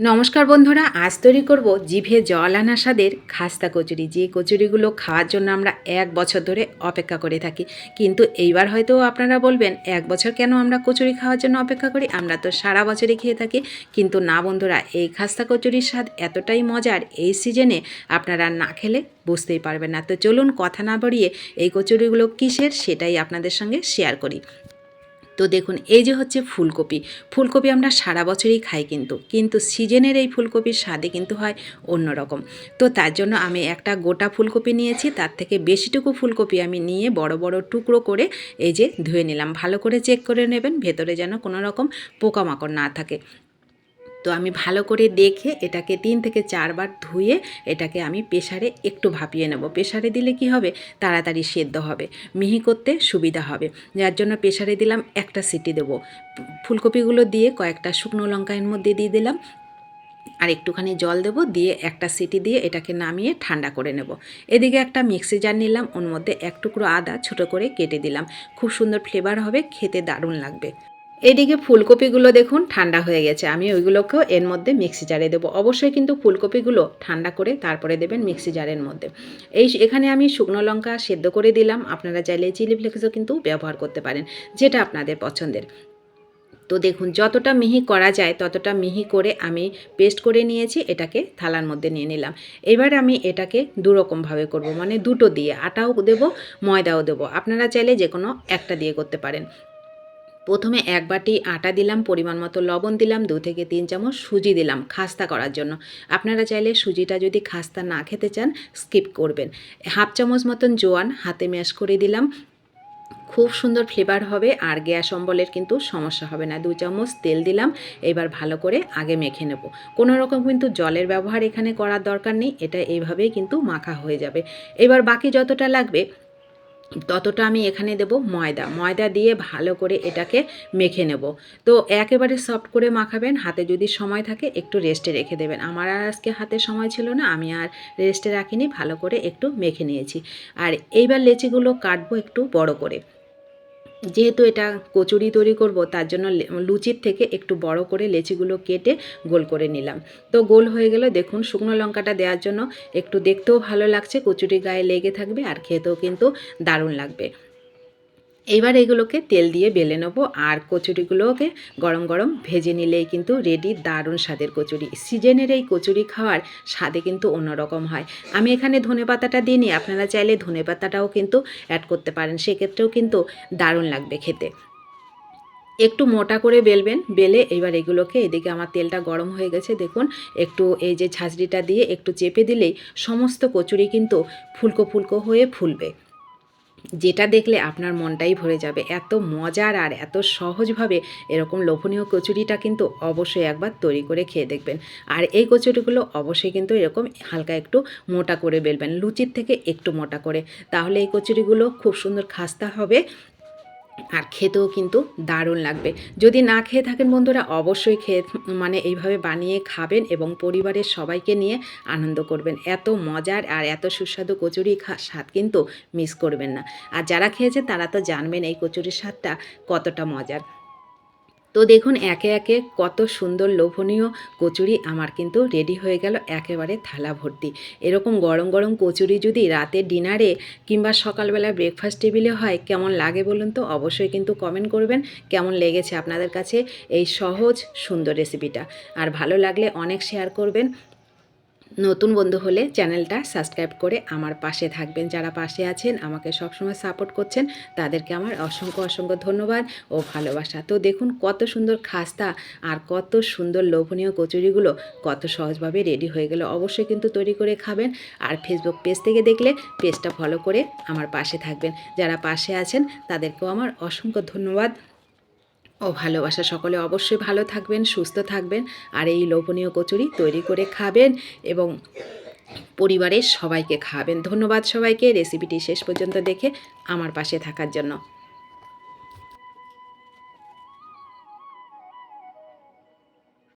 নমস্কার বন্ধুরা, আজ তৈরি করব জিভে জল আনা স্বাদের খাস্তা কচুরি। যে কচুরিগুলো খাওয়ার জন্য আমরা এক বছর ধরে অপেক্ষা করে থাকি। কিন্তু এইবার হয়তো আপনারা বলবেন, এক বছর কেন আমরা কচুরি খাওয়ার জন্য অপেক্ষা করি? আমরা তো সারা বছরই খেয়ে থাকি। কিন্তু না বন্ধুরা, এই খাস্তা কচুরির স্বাদ এতটাই মজার এই সিজনে আপনারা না খেলে বুঝতেই পারবেন না। তো চলুন কথা না বাড়িয়ে এই কচুরিগুলো কিসের সেটাই আপনাদের সঙ্গে শেয়ার করি। তো দেখুন, এই যে হচ্ছে ফুলকপি। ফুলকপি আমরা সারা বছরই খাই কিন্তু কিন্তু সিজনের এই ফুলকপির স্বাদে কিন্তু হয় অন্যরকম। তো তার জন্য আমি একটা গোটা ফুলকপি নিয়েছি, তার থেকে বেশিটুকু ফুলকপি আমি নিয়ে বড় বড় টুকরো করে এই যে ধুয়ে নিলাম। ভালো করে চেক করে নেবেন, ভেতরে যেন কোনো রকম পোকামাকড় না থাকে। তো আমি ভালো করে দেখে এটাকে তিন থেকে চারবার ধুয়ে এটাকে আমি প্রেশারে একটু ভাপিয়ে নেব। প্রেশারে দিলে কি হবে? তাড়াতাড়ি সেদ্ধ হবে। মিহি করতে সুবিধা হবে। যার জন্য প্রেশারে দিলাম একটা সিটি দেবো। ফুলকপিগুলো দিয়ে কয়েকটা শুকনো লঙ্কা এর মধ্যে দিয়ে দিলাম। আর একটুখানি জল দেব দিয়ে একটা সিটি দিয়ে এটাকে নামিয়ে ঠান্ডা করে নেব। এদিকে একটা মিক্সি জার নিলাম। ওর মধ্যে এক টুকরো আদা ছোটো করে কেটে দিলাম। খুব সুন্দর ফ্লেভার হবে, খেতে দারুণ লাগবে। এদিকে ফুলকপিগুলো দেখুন, ঠান্ডা হয়ে গেছে। আমি ওইগুলোকেও এর মধ্যে মিক্সি জারে দেবো। অবশ্যই কিন্তু ফুলকপিগুলো ঠান্ডা করে তারপরে দেবেন মিক্সি জারের মধ্যে। এই এখানে আমি শুকনো লঙ্কা সেদ্ধ করে দিলাম। আপনারা চাইলে চিলি ফ্লেক্সও কিন্তু ব্যবহার করতে পারেন, যেটা আপনাদের পছন্দের। তো দেখুন, যতটা মিহি করা যায়, ততটা মিহি করে আমি পেস্ট করে নিয়েছি, এটাকে থালার মধ্যে নিয়ে নিলাম। এবার আমি এটাকে দুরকমভাবে করব মানে দুটো দিয়ে। আটাও দেবো, ময়দাও দেবো। আপনারা চাইলে যে কোনো একটা দিয়ে করতে পারেন। প্রথমে এক বাটি আটা দিলাম, পরিমাণ মতো লবণ দিলাম, দু থেকে তিন চামচ সুজি দিলাম খাস্তা করার জন্য। আপনারা চাইলে সুজিটা যদি খাস্তা না খেতে চান, স্কিপ করবেন। হাফ চামচ মতন জোয়ান হাতে ম্যাশ করে দিলাম। খুব সুন্দর ফ্লেভার হবে আর গ্যাস অম্বলের কিন্তু সমস্যা হবে না। দু চামচ তেল দিলাম, এবার ভালো করে আগে মেখে নেব। কোনো রকম কিন্তু জলের ব্যবহার এখানে করার দরকার নেই, এটা এইভাবেই কিন্তু মাখা হয়ে যাবে। এবার বাকি যতটা লাগবে ততটা আমি এখানে দেব ময়দা। ময়দা দিয়ে ভালো করে এটাকে মেখে নেব। তো একেবারে সফট করে মাখাবেন, হাতে যদি সময় থাকে একটু রেস্টে রেখে দেবেন। আমার আর আজকে হাতে সময় ছিল না, আমি আর রেস্টে রাখিনি, ভালো করে একটু মেখে নিয়েছি। আর এইবার লেচিগুলো কাটবো একটু বড় করে। যেহেতু এটা কচুরি তৈরি করব, তার জন্য লুচির থেকে একটু বড় করে লেচিগুলো কেটে গোল করে নিলাম। তো গোল হয়ে গেল, দেখুন শুকনো লঙ্কাটা দেওয়ার জন্য একটু দেখতেও ভালো লাগছে, কচুরি গায়ে লেগে থাকবে আর খেতেও কিন্তু দারুণ লাগবে। এবার এগুলোকে তেল দিয়ে বেলে নেব আর কচুরিগুলোকে গরম গরম ভেজে নিলেই কিন্তু রেডি দারুণ স্বাদের কচুরি। সিজনের এই কচুরি খাওয়ার স্বাদে কিন্তু অন্যরকম হয়। আমি এখানে ধনে পাতাটা দিইনি, আপনারা চাইলে ধনে পাতাটাও কিন্তু অ্যাড করতে পারেন, সেক্ষেত্রেও কিন্তু দারুণ লাগবে খেতে। একটু মোটা করে বেলবেন, বেলে এবার এগুলোকে এদিকে আমার তেলটা গরম হয়ে গেছে, দেখুন, একটু এই যে ছাঁচড়িটা দিয়ে একটু চেপে দিলেই সমস্ত কচুরি কিন্তু ফুলকো ফুলকো হয়ে ফুলবে। যেটা দেখলে আপনার মনটাই ভরে যাবে। এত মজার আর এত সহজভাবে এরকম লোভনীয় কচুরিটা কিন্তু অবশ্যই একবার তৈরি করে খেয়ে দেখবেন। আর এই কচুরিগুলো অবশ্যই কিন্তু এরকম হালকা একটু মোটা করে বেলবেন, লুচির থেকে একটু মোটা করে। তাহলে এই কচুরিগুলো খুব সুন্দর খাস্তা হবে আর খেতেও কিন্তু দারুণ লাগবে। যদি না খেয়ে থাকেন বন্ধুরা, অবশ্যই খেয়ে মানে এইভাবে বানিয়ে খাবেন এবং পরিবারের সবাইকে নিয়ে আনন্দ করবেন। এত মজার আর এত সুস্বাদু কচুরি স্বাদ কিন্তু মিস করবেন না। আর যারা খেয়েছে তারা তো জানবেন এই কচুরির স্বাদটা কতটা মজার। তো দেখুন, একে একে কত সুন্দর লোভনীয় কচুরি আমার কিন্তু রেডি হয়ে গেল একেবারে থালা ভর্তি। এরকম গরম গরম কচুরি যদি রাতে ডিনারে কিংবা সকালবেলা ব্রেকফাস্ট টেবিলে হয়, কেমন লাগে বলুন তো? অবশ্যই কিন্তু কমেন্ট করবেন, কেমন লেগেছে আপনাদের কাছে এই সহজ সুন্দর রেসিপিটা আর ভালো লাগলে অনেক শেয়ার করবেন নতুন বন্ধু হলে চ্যানেলটা সাবস্ক্রাইব করে আমার পাশে থাকবেন। যারা পাশে আছেন, আমাকে সবসময় সাপোর্ট করছেন, তাদেরকে আমার অসংখ্য অসংখ্য ধন্যবাদ ও ভালোবাসা। তো দেখুন কত সুন্দর খাস্তা আর কত সুন্দর লোভনীয় কচুরিগুলো, কত সহজভাবে রেডি হয়ে গেল। অবশ্যই কিন্তু তৈরি করে খাবেন আর ফেসবুক পেজ থেকে দেখলে পেজটা ফলো করে আমার পাশে থাকবেন। যারা পাশে আছেন, তাদেরকেও আমার অসংখ্য ধন্যবাদ। ও ভালোবাসা সকলে অবশ্যই ভালো থাকবেন, সুস্থ থাকবেন আর এই লোভনীয় কচুরি তৈরি করে খাবেন এবং পরিবারের সবাইকে খাবেন। ধন্যবাদ সবাইকে। রেসিপিটি শেষ পর্যন্ত দেখে আমার পাশে থাকার জন্য।